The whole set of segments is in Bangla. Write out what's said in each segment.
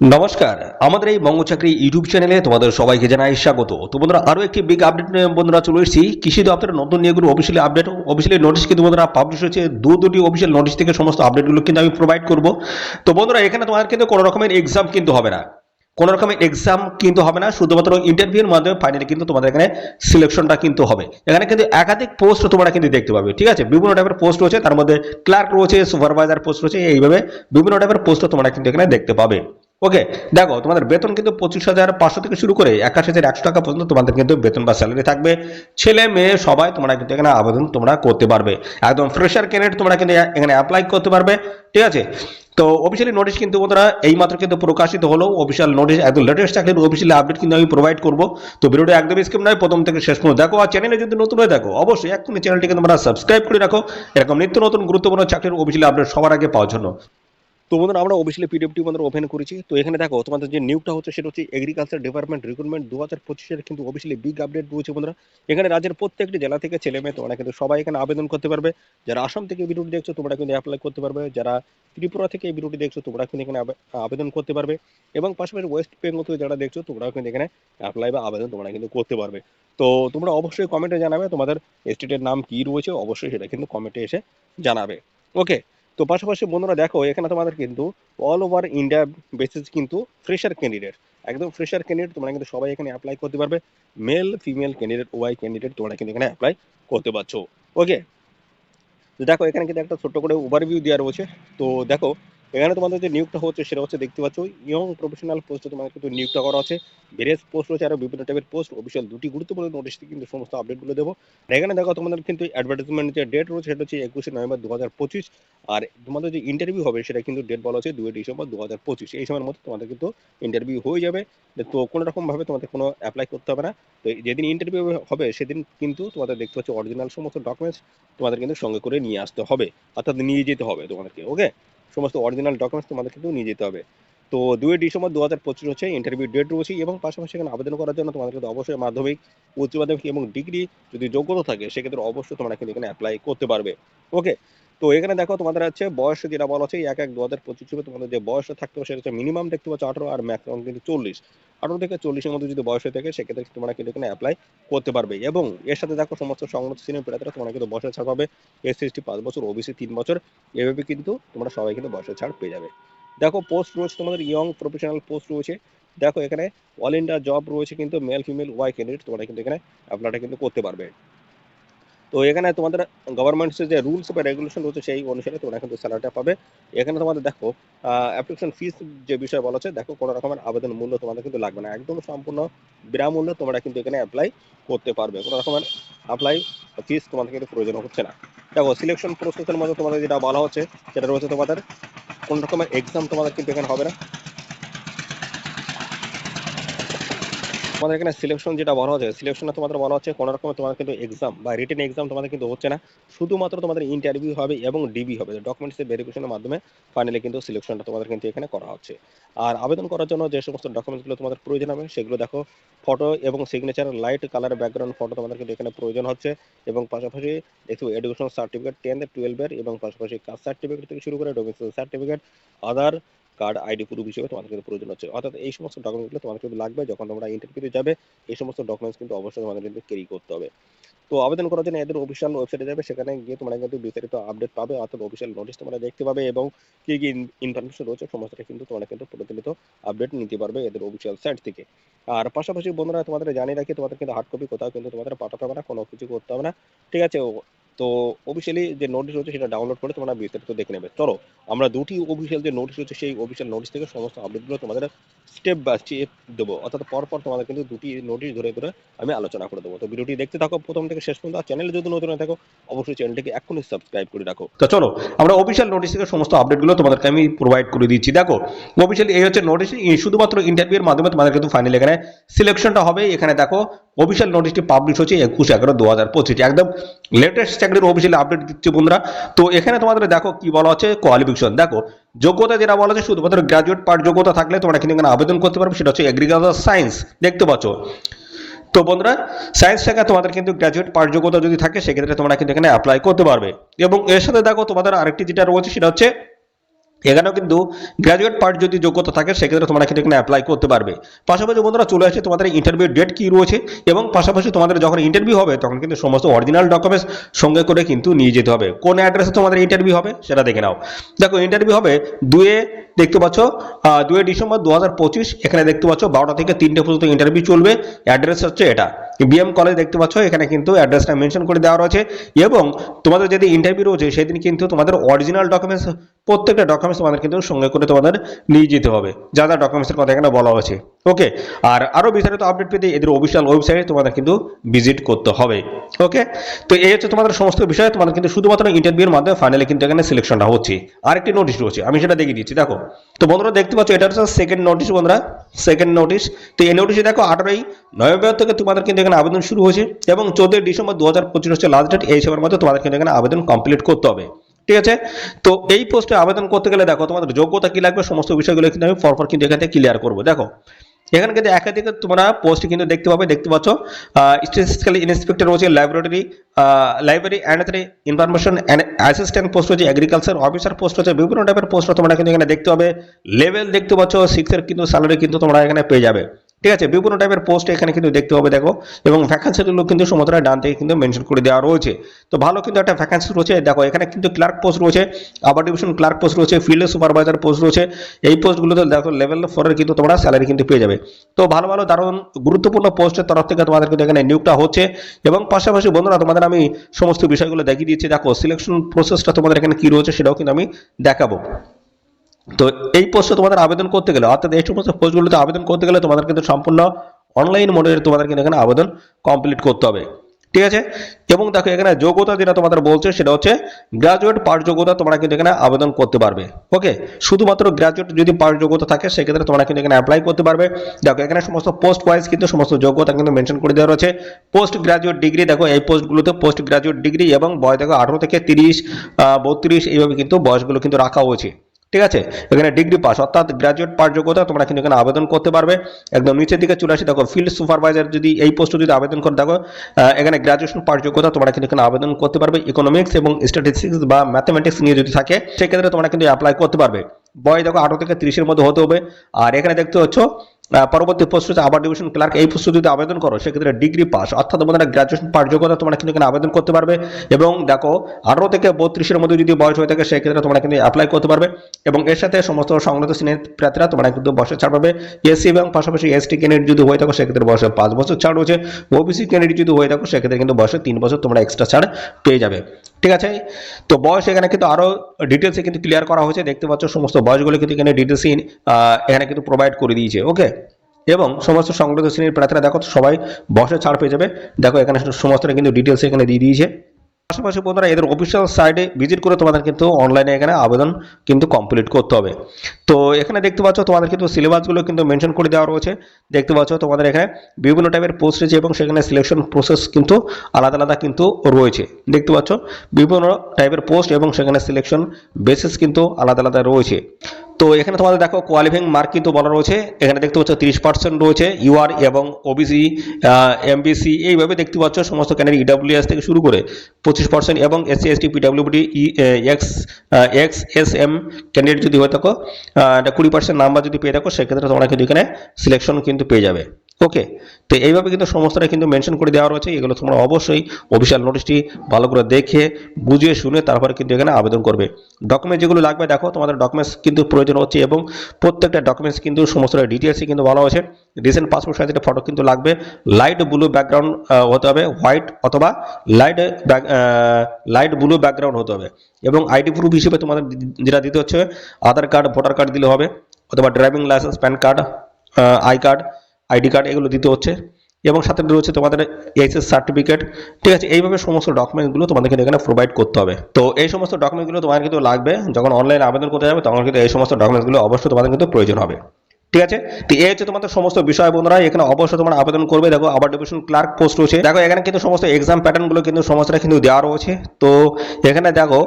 নমস্কার, আমাদের এই বঙ্গ চাকরি ইউটিউব চ্যানেলে তোমাদের সবাইকে জানাই স্বাগত। তো বন্ধুরা আরও একটি বিগ আপডেট নিয়ে বন্ধুরা চলে এসেছি। কৃষি দপ্তরের নতুন নিয়োগগুলো অফিসিয়ালি আপডেট অফিসিয়ালি নোটিশ কিন্তু বন্ধুরা পাবলিশ হয়েছে। দু দুটি অফিসিয়াল নোটিশ থেকে সমস্ত আপডেটগুলো কিন্তু আমি প্রোভাইড করব। তো বন্ধুরা, এখানে তোমার কিন্তু কোনো রকমের এক্সাম কিন্তু হবে না। কোনো রকমের এক্সাম কিন্তু হবে না, শুধুমাত্র ইন্টারভিউর মাধ্যমে ফাইনালি কিন্তু তোমাদের এখানে সিলেকশনটা কিন্তু হবে। এখানে কিন্তু একাধিক পোস্ট তোমরা কিন্তু দেখতে পাবে, ঠিক আছে? বিভিন্ন টাইপের পোস্ট রয়েছে, তার মধ্যে ক্লার্ক রয়েছে সুপারভাইজার পোস্ট রয়েছে, এইভাবে বিভিন্ন টাইপের পোস্ট তোমরা কিন্তু এখানে দেখতে পাবে। ওকে দেখো, তোমাদের বেতন কিন্তু পঁচিশ হাজার পাঁচশো থেকে শুরু করে একাশ হাজার একশো টাকা পর্যন্ত তোমাদের কিন্তু বেতন বা স্যালারি থাকবে। ছেলে, মেয়ে, সবাই তোমরা কিন্তু এখানে আবেদন তোমরা করতে পারবে। একদম ফ্রেশার ক্যান্ডিডেট তোমরা কিন্তু এখানে অ্যাপ্লাই করতে পারবে, ঠিক আছে? তো অফিসিয়ালি নোটিশ কিন্তু এই মাত্র কিন্তু প্রকাশিত হলো অফিসিয়াল নোটিশ একদম লেটেস্ট চাকরির অফিসিয়ালি আপডেট কিন্তু আমি প্রোভাইড করব। তো ভিডিওটা একদম স্কিপ নয়, প্রথম থেকে শেষ পর্যন্ত দেখো। আর চ্যানেলে যদি নতুন হয়ে দেখো, অবশ্যই এক্ষুনি চ্যানেলটিকে তোমরা সাবস্ক্রাইব করে রাখো। এরকম নিত্য নতুন গুরুত্বপূর্ণ চাকরির অফিসিয়ালি আপডেট সবার আগে পাওয়ার জন্য। তো বন্ধুরা, আমরা অফিসিয়ালি পিডিএফটি বন্ধুরা ওপেন করেছি। তো এখানে দেখো, তোমাদের যে নিয়োগটা হচ্ছে, সেটা হচ্ছে এগ্রিকালচার ডিপার্টমেন্ট রিক্রুটমেন্ট দু হাজার পঁচিশের কিন্তু অফিসিয়ালি বিগ আপডেট রয়েছে বন্ধুরা। এখানে রাজ্যের প্রত্যেকটি জেলা থেকে ছেলে মেয়ে, তোমরা কিন্তু সবাই এখানে আবেদন করতে পারবে। যারা আসাম থেকে ভিডিওটি দেখছ, তোমরা কিন্তু অ্যাপ্লাই করতে পারবে। যারা ত্রিপুরা থেকে ভিডিওটি দেখছ, তোমরা কিন্তু এখানে আবেদন করতে পারবে। এবং পাশাপাশি ওয়েস্ট বেঙ্গল থেকে যারা দেখছ তোমরা কিন্তু এখানে অ্যাপ্লাই বা আবেদন তোমরা কিন্তু করতে পারবে। তো তোমরা অবশ্যই কমেন্টে জানাবে তোমাদের স্টেটের নাম কি রয়েছে, অবশ্যই সেটা কিন্তু কমেন্টে এসে জানাবে। ওকে তো পাশাপাশি বন্ধুরা দেখো, এখানে তোমাদের কিন্তু অল ওভার ইন্ডিয়া বেসিস কিন্তু ফ্রেশার ক্যান্ডিডেট একদম ফ্রেশার ক্যান্ডিডেট তোমরা কিন্তু সবাই এখানে অ্যাপ্লাই করতে পারবে। Male female candidate why candidate তোমরা কিন্তু এখানে অ্যাপ্লাই করতে পারছ। ওকে দেখো, এখানে কিন্তু একটা ছোট্ট করে ওভারভিউ দেওয়া রয়েছে। তো দেখো এখানে তোমাদের যে নিয়োগটা হচ্ছে, সেটা হচ্ছে দেখতে পাচ্ছ ইয়ং প্রফেশনাল পোস্টে তোমাদের কিন্তু নিয়োগটা করা আছে। ভেরিয়াস পোস্ট রয়েছে আরও বিভিন্ন টাইপের পোস্ট অফিসিয়াল দুটি গুরুত্বপূর্ণ নোটিশ কিন্তু সমস্ত আপডেটগুলো দেবো। এখানে দেখো, তোমাদের কিন্তু অ্যাডভার্টাইজমেন্ট যে ডেট রয়েছে, সেটা হচ্ছে একুশে নভেম্বর দু হাজার পঁচিশ। আর তোমাদের যে ইন্টারভিউ হবে, সেটা কিন্তু ডেট বলা হচ্ছে দুই ডিসেম্বর দু হাজার পঁচিশ। এই সময়ের মধ্যে তোমাদের কিন্তু ইন্টারভিউ হয়ে যাবে। তো কোনো রকমভাবে তোমাদের কোনো অ্যাপ্লাই করতে হবে না। তো যেদিন ইন্টারভিউ হবে, সেদিন কিন্তু তোমাদের দেখতে পাচ্ছ অরিজিনাল সমস্ত ডকুমেন্টস তোমাদের কিন্তু সঙ্গে করে নিয়ে আসতে হবে। অর্থাৎ নিয়ে যেতে হবে তোমাদেরকে ওকে সমস্ত অরিজিনাল ডকুমেন্টস তোমাদের কিন্তু নিয়ে যেতে হবে। তো দুই ডিসেম্বর দু হাজার পঁচিশ হচ্ছে ইন্টারভিউ ডেট রয়েছে এবং পাশাপাশি এখানে আবেদন করার জন্য তোমাদের কিন্তু অবশ্যই মাধ্যমিক, উচ্চ মাধ্যমিক এবং ডিগ্রি যদি যোগ্যতা থাকে, সেক্ষেত্রে অবশ্যই তোমরা কিন্তু এখানে অ্যাপ্লাই করতে পারবে। ওকে তো এখানে দেখো তোমাদের হচ্ছে বয়স যেটা বলা হচ্ছে এক এক দু হাজার পঁচিশ হিসেবে তোমাদের যে বয়স থাকতে হবে সেটা হচ্ছে মিনিমাম দেখতে পাচ্ছ আঠারো আর ম্যাক্সিমাম কিন্তু চল্লিশ। আঠারো থেকে চল্লিশের মধ্যে যদি বয়স হয়ে থাকে, সেক্ষেত্রে তোমরা কিন্তু এখানে অ্যাপ্লাই করতে পারবে। এবং এর সাথে দেখো সমস্ত সংগত শ্রেণির প্রার্থীরা তোমরা কিন্তু বয়সের ছাড় পাবে। এসসি এসটি পাঁচ বছর ওবিসি তিন বছর, এভাবে কিন্তু তোমরা সবাই কিন্তু বয়সের ছাড় পেয়ে যাবে। দেখো পোস্ট রয়েছে তোমাদের ইয়ং প্রফেশনাল পোস্ট রয়েছে। দেখো এখানে অল ইন্ডিয়া জব রয়েছে কিন্তু মেল ফিমেল ওয়াই ক্যান্ডিডেট তোমরা কিন্তু এখানে অ্যাপ্লাইটা কিন্তু করতে পারবে। তো এখানে তোমাদের গভর্নমেন্টের যে রুলস বা রেগুলেশন রয়েছে সেই অনুসারে তোমরা কিন্তু স্যালারিটা পাবে। এখানে তোমাদের দেখো অ্যাপ্লিকেশন ফিস যে বিষয় বলা হচ্ছে, দেখো কোনো রকমের আবেদন মূল্য তোমাদের কিন্তু লাগবে না। একদম সম্পূর্ণ বিনামূল্যে তোমরা কিন্তু এখানে অ্যাপ্লাই করতে পারবে। কোনো রকমের অ্যাপ্লাই ফিস তোমাদের কিন্তু প্রয়োজন হচ্ছে না। দেখো সিলেকশন প্রসেসের মধ্যে তোমাদের যেটা বলা হচ্ছে, সেটা রয়েছে তোমাদের কোন রকমের এক্সাম তোমাদের কিন্তু এখানে হবে না। তোমাদের এখানে সিলেকশন যেটা বলা হচ্ছে সিলেকশনে তোমাদের বলা হচ্ছে কোনো রকমের তোমাদের কিন্তু এক্সাম বা রিটেন এক্সাম তোমাদের কিন্তু হচ্ছে না। শুধুমাত্র তোমাদের ইন্টারভিউ হবে এবং ডিবি হবে ডকুমেন্টসের ভেরিফিকেশনের মাধ্যমে ফাইনালি কিন্তু সিলেকশনটা তোমাদের কিন্তু এখানে করা হচ্ছে। আর আবেদন করার জন্য যে সমস্ত ডকুমেন্টসগুলো তোমাদের প্রয়োজন হবে, সেগুলো দেখো ফটো এবং signature light colour background photo তোমাদের কিন্তু এখানে প্রয়োজন হচ্ছে এবং পাশাপাশি দেখো এডুকেশন সার্টিফিকেট টেন টুয়েলভের এবং পাশাপাশি কাস্ট সার্টিফিকেট থেকে শুরু করে domicile certificate Aadhaar card ID proof হিসেবে তোমাদের কিন্তু প্রয়োজন হচ্ছে। অর্থাৎ এই সমস্ত ডকুমেন্টগুলো তোমাদের কিন্তু লাগবে যখন তোমরা ইন্টারভিউতে যাবে, এই সমস্ত ডকুমেন্টস কিন্তু অবশ্যই তোমাদের কিন্তু ক্যারি করতে হবে। তো আবেদন করার জন্য এদের অফিসিয়াল ওয়েবসাইটে যাবে, সেখানে গিয়ে তোমরা কিন্তু বিস্তারিত আপডেট পাবে, অর্থাৎ অফিসিয়াল নোটিশ তোমরা দেখতে পাবে এবং কি কি ইনফরমেশন রয়েছে, সমস্তটা কিন্তু তোমরা কিন্তু প্রতিনিয়ত আপডেট নিতে পারবে এদের অফিসিয়াল সাইট থেকে। আর পাশাপাশি বন্ধুরা, তোমাদের জানিয়ে রাখি, তোমাদের কিন্তু হার্ড কপি কোথাও কিন্তু তোমাদের পাঠাতে হবে না, কোনো কিছু করতে হবে না। ঠিক আছে তো অফিসিয়ালি যে নোটিশ রয়েছে সেটা ডাউনলোড করে তোমরা বিস্তারিত দেখে নেবে। চলো, আমরা দুটি অফিসিয়াল যে নোটিশ রয়েছে সেই অফিসিয়াল নোটিশ থেকে সমস্ত আপডেটগুলো তোমাদের স্টেপ বাই স্টেপ দেবো। অর্থাৎ পরপর তোমাদের কিন্তু দুটি নোটিশ ধরে ধরে আমি আলোচনা করে দেবো। তো ভিডিওটি দেখতে থাকো, প্রথম থেকে শেষ পর্যন্ত। চ্যানেলে যদি নতুন থাকো, অবশ্যই চ্যানেলটিকে এখনই সাবস্ক্রাইব করে রাখো। তো চলো, আমরা অফিসিয়াল নোটিশ থেকে সমস্ত আপডেটগুলো তোমাদেরকে আমি প্রোভাইড করে দিচ্ছি। দেখো অফিসিয়ালি এই হচ্ছে নোটিশ শুধুমাত্র ইন্টারভিউর মাধ্যমে তোমাদের কিন্তু ফাইনাল এখানে সিলেকশনটা হবে। এখানে দেখো অফিসিয়াল নোটিশটি পাবলিশ হচ্ছে একুশ এগারো দু হাজার পঁচিশ। একদম লেটেস্ট চাকরির অফিসিয়ালি আপডেট দিচ্ছে বন্ধুরা। তো এখানে তোমাদের দেখো কি বলা হচ্ছে কোয়ালিফিকেশন দেখো, যোগ্যতা যেটা বলা হচ্ছে শুধুমাত্র গ্রাজুয়েট পার্ট যোগ্যতা থাকলে তোমরা কিন্তু এখানে আবেদন করতে পারবে, সেটা হচ্ছে এগ্রিকালচার সায়েন্স দেখতে পাচ্ছ? তো বন্ধুরা সায়েন্স শাখা তোমাদের কিন্তু গ্র্যাজুয়েট পাঠ যোগ্যতা যদি থাকে, সেক্ষেত্রে তোমরা কিন্তু এখানে অ্যাপ্লাই করতে পারবে। এবং এর সাথে দেখো তোমাদের আরেকটি যেটা রয়েছে, সেটা হচ্ছে এখানেও কিন্তু গ্র্যাজুয়েট পার্ট যদি যোগ্যতা থাকে, সেক্ষেত্রে তোমরা কিন্তু এখানে অ্যাপ্লাই করতে পারবে। পাশাপাশি বন্ধুরা চলে আসছে তোমাদের ইন্টারভিউ ডেট কি রয়েছে এবং পাশাপাশি তোমাদের যখন ইন্টারভিউ হবে, তখন কিন্তু সমস্ত অরিজিনাল ডকুমেন্টস সঙ্গে করে কিন্তু নিয়ে যেতে হবে। কোন অ্যাড্রেসে তোমাদের ইন্টারভিউ হবে, সেটা দেখে নাও। দেখো ইন্টারভিউ হবে দুয়ে দেখতে পাচ্ছ দুয়ে ডিসেম্বর দু হাজার পঁচিশ, এখানে দেখতে পাচ্ছ বারোটা থেকে তিনটে পর্যন্ত ইন্টারভিউ চলবে। অ্যাড্রেস হচ্ছে এটা। বিএম কলেজ দেখতে পাচ্ছ, এখানে কিন্তু অ্যাড্রেসটা মেনশন করে দেওয়া রয়েছে এবং তোমাদের যদি ইন্টারভিউ রয়েছে, সেদিন কিন্তু তোমাদের অরিজিনাল ডকুমেন্টস প্রত্যেকটা ডকুমেন্টস তোমাদের কিন্তু সঙ্গে করে তোমাদের নিয়ে যেতে হবে। যা যা ডকুমেন্টসের কথা এখানে বলা হয়েছে। ওকে আর আরও বিস্তারিত আপডেট পেতে এদের অফিসিয়াল ওয়েবসাইটে তোমাদের কিন্তু ভিজিট করতে হবে। ওকে তো এই হচ্ছে তোমাদের সমস্ত বিষয়। তোমাদের কিন্তু শুধুমাত্র ইন্টারভিউর মাধ্যমে ফাইনালি কিন্তু এখানে সিলেকশনটা হচ্ছে। আরেকটি নোটিশ রয়েছে, আমি সেটা দেখিয়ে দিচ্ছি, দেখো। তো বন্ধুরা দেখতে পাচ্ছ, এটা হচ্ছে সেকেন্ড নোটিশ বন্ধুরা সেকেন্ড নোটিশ তো এই নোটিশে দেখো, আঠারোই নভেম্বর থেকে তোমাদের কিন্তু এখানে আবেদন শুরু হয়েছে এবং চোদ্দই ডিসেম্বর দু হাজার পঁচিশ হচ্ছে লাস্ট ডেট এই সময়ের মধ্যে তোমাদের কিন্তু এখানে আবেদন কমপ্লিট করতে হবে। ঠিক আছে? তো এই পোস্টে আবেদন করতে গেলে দেখো, তোমাদের যোগ্যতা কি লাগবে, সমস্ত বিষয়গুলো কিন্তু আমি পরপর কিন্তু এখান ক্লিয়ার করব। দেখো এখানে কিন্তু একাধিক তোমরা পোস্ট কিন্তু দেখতে পাবে দেখতে পাচ্ছ। স্ট্যাটিস্টিক্যাল ইন্সপেক্টর রয়েছে library library and information and assistant post রয়েছে এগ্রিকালচার অফিসার পোস্ট রয়েছে বিভিন্ন টাইপের পোস্ট তোমরা কিন্তু এখানে দেখতে পাবে। লেভেল দেখতে পাচ্ছ সিক্সের কিন্তু স্যালারি কিন্তু তোমরা এখানে পেয়ে যাবে। ঠিক আছে? বিভিন্ন টাইপের পোস্ট এখানে কিন্তু দেখতে পাবে, দেখো। এবং ভ্যাকান্সিগুলো কিন্তু সমুদ্র ডান থেকে কিন্তু মেনশন করে দেওয়া রয়েছে। তো ভালো কিন্তু একটা ভ্যাকান্সি রয়েছে। দেখো, এখানে কিন্তু ক্লার্ক পোস্ট রয়েছে আবার ডিভিশন ক্লার্ক পোস্ট রয়েছে ফিল্ড সুপারভাইজার পোস্ট রয়েছে। এই পোস্টগুলোতে দেখো লেভেল ফোরের কিন্তু তোমরা স্যালারি কিন্তু পেয়ে যাবে। তো ভালো ভালো, দারুণ, গুরুত্বপূর্ণ পোস্টের তরফ থেকে তোমাদের কিন্তু এখানে নিয়োগটা হচ্ছে। এবং পাশাপাশি বন্ধুরা, তোমাদের আমি সমস্ত বিষয়গুলো দেখিয়ে দিয়েছি। দেখো সিলেকশন প্রসেসটা তোমাদের এখানে কি রয়েছে সেটাও কিন্তু আমি দেখাবো। তো এই পোস্টে তোমাদের আবেদন করতে গেলে, অর্থাৎ এই সমস্ত পোস্টগুলোতে আবেদন করতে গেলে তোমাদের কিন্তু সম্পূর্ণ অনলাইন মোডে তোমাদের কিন্তু এখানে আবেদন কমপ্লিট করতে হবে। ঠিক আছে? এবং দেখো এখানে যোগ্যতা যেটা তোমাদের বলছে সেটা হচ্ছে গ্রাজুয়েট পাস যোগ্যতা তোমরা কিন্তু এখানে আবেদন করতে পারবে। ওকে শুধুমাত্র গ্রাজুয়েট যদি পাস যোগ্যতা থাকে, সেক্ষেত্রে তোমরা কিন্তু এখানে অ্যাপ্লাই করতে পারবে। দেখো এখানে সমস্ত পোস্ট ওয়াইজ কিন্তু সমস্ত যোগ্যতা কিন্তু মেনশন করে দেওয়া রয়েছে। পোস্ট গ্রাজুয়েট ডিগ্রি দেখো এই পোস্টগুলোতে পোস্ট গ্রাজুয়েট ডিগ্রি এবং বয়স দেখো আঠারো থেকে তিরিশ বত্রিশ এইভাবে কিন্তু বয়সগুলো কিন্তু রাখা হয়েছে। ঠিক আছে? এখানে ডিগ্রি পাস অর্থাৎ গ্রাজুয়েট পাস যোগ্যতা তোমরা কিন্তু এখানে আবেদন করতে পারবে। একদম নিচের দিকে চলে আসি, দেখো ফিল্ড সুপারভাইজার যদি এই পোস্টে যদি আবেদন করে, দেখো এখানে গ্রাজুয়েশন পাস যোগ্যতা তোমরা কিন্তু এখানে আবেদন করতে পারবে। ইকোনমিক্স এবং স্ট্যাটিস্টিক্স বা ম্যাথমেটিক্স নিয়ে যদি থাকে, সেক্ষেত্রে তোমরা কিন্তু অ্যাপ্লাই করতে পারবে। বয়স, দেখো, আঠারো থেকে ত্রিশের মধ্যে হতে হবে। আর এখানে দেখতে হচ্ছ পরবর্তী হচ্ছে আবার ডিভিশন ক্লার্ক এই যদি আবেদন করো, সেক্ষেত্রে ডিগ্রি পাস অর্থাৎ তোমাদের গ্রাজুয়েশন পাস যোগ্যতা তোমরা কিন্তু আবেদন করতে পারবে এবং দেখো আঠারো থেকে বত্রিশের মধ্যে যদি বয়স হয়ে থাকে, সেক্ষেত্রে তোমরা কিন্তু অ্যাপ্লাই করতে পারবে এবং এর সাথে সমস্ত সংগত শ্রেণির প্রার্থীরা তোমরা কিন্তু বয়সে ছাড় পাবে। এসসি এবং পাশাপাশি এসটি ক্যান্ডিডেট যদি হয়ে থাকো, সেক্ষেত্রে বয়সে পাঁচ বছর ছাড় রয়েছে। ওবিসি ক্যান্ডিডেট যদি হয়ে থাকো, সেক্ষেত্রে কিন্তু বয়সে তিন বছর তোমরা এক্সট্রা ছাড় পেয়ে যাবে। ঠিক আছে? তো বয়স এখানে কিন্তু আরও ডিটেলসে কিন্তু ক্লিয়ার করা হয়েছে। দেখতে পাচ্ছ, সমস্ত বয়সগুলো কিন্তু এখানে ডিটেলস এখানে কিন্তু প্রোভাইড করে দিয়েছে ওকে এবং সমস্ত সংগঠিত শ্রেণির প্রার্থীরা, দেখো সবাই বয়সে ছাড় পেয়ে যাবে। দেখো এখানে সমস্ত কিন্তু ডিটেলস এখানে দিয়ে দিয়েছে। পাশাপাশি বন্ধুরা এদের অফিসিয়াল সাইটে ভিজিট করে তোমাদের কিন্তু অনলাইনে এখানে আবেদন কিন্তু কমপ্লিট করতে হবে। তো এখানে দেখতে পাচ্ছ তোমাদের কিন্তু সিলেবাসগুলো কিন্তু মেনশন করে দেওয়া রয়েছে। দেখতে পাচ্ছ তোমাদের এখানে বিভিন্ন টাইপের পোস্ট রয়েছে এবং সেখানে সিলেকশন প্রসেস কিন্তু আলাদা আলাদা কিন্তু রয়েছে। দেখতে পাচ্ছ বিভিন্ন টাইপের পোস্ট এবং সেখানে সিলেকশন বেসিস কিন্তু আলাদা আলাদা রয়েছে। তো এখানে তোমাদের দেখো কোয়ালিফাইং মার্ক কিন্তু বলা রয়েছে। এখানে দেখতে পাচ্ছ তিরিশ পার্সেন্ট রয়েছে ইউআর এবং ওবিসি এমবিসি এইভাবে দেখতে পাচ্ছ সমস্ত ক্যান্ডিডেট ইডাব্লিউএস থেকে শুরু করে পঁচিশ পার্সেন্ট এবং SC ST PWD ex ex S M candidate যদি হয়ে থাকো কুড়ি পার্সেন্ট নাম্বার যদি পেয়ে থাকো, সেক্ষেত্রে তোমরা কিন্তু এখানে সিলেকশন কিন্তু পেয়ে যাবে। ওকে তো এইভাবে কিন্তু সমস্তটা কিন্তু মেনশন করে দেওয়া রয়েছে। এগুলো তোমরা অবশ্যই অফিসিয়াল নোটিশটি ভালো করে দেখে, বুঝে, শুনে তারপরে কিন্তু এখানে আবেদন করবে। ডকুমেন্ট যেগুলো লাগবে, দেখো, তোমাদের ডকুমেন্টস কিন্তু প্রয়োজন হচ্ছে এবং প্রত্যেকটা ডকুমেন্টস কিন্তু সমস্ত ডিটেলসই কিন্তু বলা হয়েছে। রিসেন্ট পাসপোর্ট সাইজের ফটো কিন্তু লাগবে। লাইট ব্লু ব্যাকগ্রাউন্ড হতে হবে। হোয়াইট অথবা লাইট লাইট ব্লু ব্যাকগ্রাউন্ড হতে হবে। এবং আইডি প্রুফ হিসেবে তোমাদের যেটা দিতে হচ্ছে, আধার কার্ড ভোটার কার্ড দিলে হবে। অথবা driving licence PAN card I card ID card এগুলো দিতে হচ্ছে। এবং সাথে রয়েছে তোমাদের এইচএস সার্টিফিকেট ঠিক আছে, এইভাবে সমস্ত ডকুমেন্টগুলো তোমাদের কিন্তু এখানে প্রোভাইড করতে হবে। তো এই সমস্ত ডকুমেন্টগুলো তোমাদের কিন্তু লাগবে। যখন অনলাইনে আবেদন করতে যাবে, তখন কিন্তু এই সমস্ত ডকুমেন্টসগুলো অবশ্যই তোমাদের কিন্তু প্রয়োজন হবে। ঠিক আছে? তো এই হচ্ছে তোমাদের সমস্ত বিষয় বন্ধুরা, এখানে অবশ্যই তোমরা আবেদন করবে। দেখো, আবার ডিভিশন ক্লার্ক পোস্ট রয়েছে। দেখো, এখানে কিন্তু সমস্ত এক্সাম প্যাটার্নগুলো কিন্তু সমস্তটা কিন্তু দেওয়া রয়েছে। তো এখানে দেখো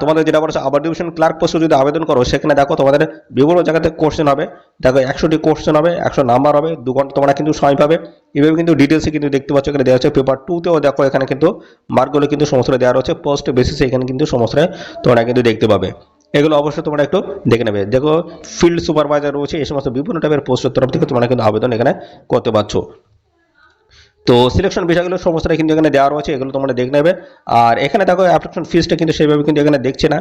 তোমাদের যেটা বলছে, আবার ডিভিশন ক্লার্ক পোস্টে যদি আবেদন করো, সেখানে দেখো তোমাদের বিভিন্ন জায়গাতে কোশ্চেন হবে। দেখো, একশোটি কোশ্চেন হবে, একশো নাম্বার হবে, দু ঘণ্টা তোমরা কিন্তু সময় পাবে। এভাবে কিন্তু ডিটেলসে কিন্তু দেখতে পাচ্ছ, এখানে দেওয়া হচ্ছে পেপার টুতেও দেখো, এখানে কিন্তু মার্কগুলো কিন্তু সমস্তটা দেওয়া রয়েছে। পোস্ট বেসিসে এখানে কিন্তু সমস্তটা তোমরা কিন্তু দেখতে পাবে। এগুলো অবশ্যই তোমরা একটু দেখে নেবে। দেখো ফিল্ড সুপারভাইজার রয়েছে, এই সমস্ত বিভিন্ন টাইপের পোস্টের তরফ থেকে তোমরা কিন্তু আবেদন এখানে করতে পারছ। তো সিলেকশন বিষয়গুলো সমস্তটা কিন্তু এখানে দেওয়া রয়েছে, এগুলো তোমরা দেখে নেবে। আর এখানে দেখো অ্যাপ্লিকেশন ফিজটা কিন্তু সেইভাবে কিন্তু এখানে দেখছে না।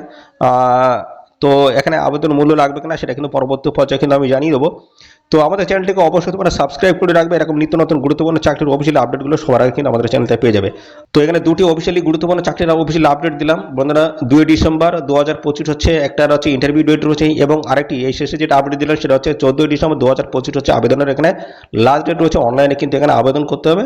তো এখানে আবেদন মূল্য লাগবে কিনা সেটা কিন্তু পরবর্তী পর্যায়ে কিন্তু আমি জানিয়ে দেবো। তো আমাদের চ্যানেলটিকে অবশ্যই তোমরা সাবস্ক্রাইব করে রাখবে। এরকম নিত্য নতুন গুরুত্বপূর্ণ চাকরির অফিসিয়াল আপডেটগুলো সবার আগে কিন্তু আমাদের চ্যানেলতে পেয়ে যাবে। তো এখানে দুটি অফিসিয়ালি গুরুত্বপূর্ণ চাকরির অফিসিয়াল আপডেট দিলাম। বন্ধুরা, দুই ডিসেম্বর দু হাজার পঁচিশ হচ্ছে একটা হচ্ছে ইন্টারভিউ ডেট রয়েছে এবং আরেকটি এই শেষে যেটা আপডেট দিলাম সেটা হচ্ছে চোদ্দোই ডিসেম্বর দু হাজার পঁচিশ হচ্ছে আবেদনের এখানে। লাস্ট ডেট রয়েছে অনলাইনে কিন্তু এখানে আবেদন করতে হবে।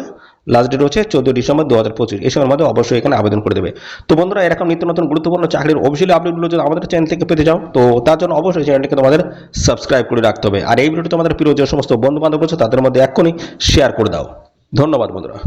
লাস্ট ডেট হচ্ছে চোদ্দ ডিসেম্বর দু হাজার পঁচিশ। এই সময়ের মধ্যে অবশ্যই এখানে আবেদন করে দেবে। তো বন্ধুরা, এরকম নিত্য নতুন গুরুত্বপূর্ণ চাকরির অফিসিয়াল আপডেটগুলো যদি আমাদের চ্যানেল থেকে পেতে চাও, তো তার জন্য অবশ্যই চ্যানেলটিকে তোমাদের সাবস্ক্রাইব করে রাখতে হবে। আর এই ভিডিওটি তোমাদের প্রিয় যে সমস্ত বন্ধু বান্ধব রয়েছে, তাদের মধ্যে এক্ষুনি শেয়ার করে দাও। ধন্যবাদ বন্ধুরা।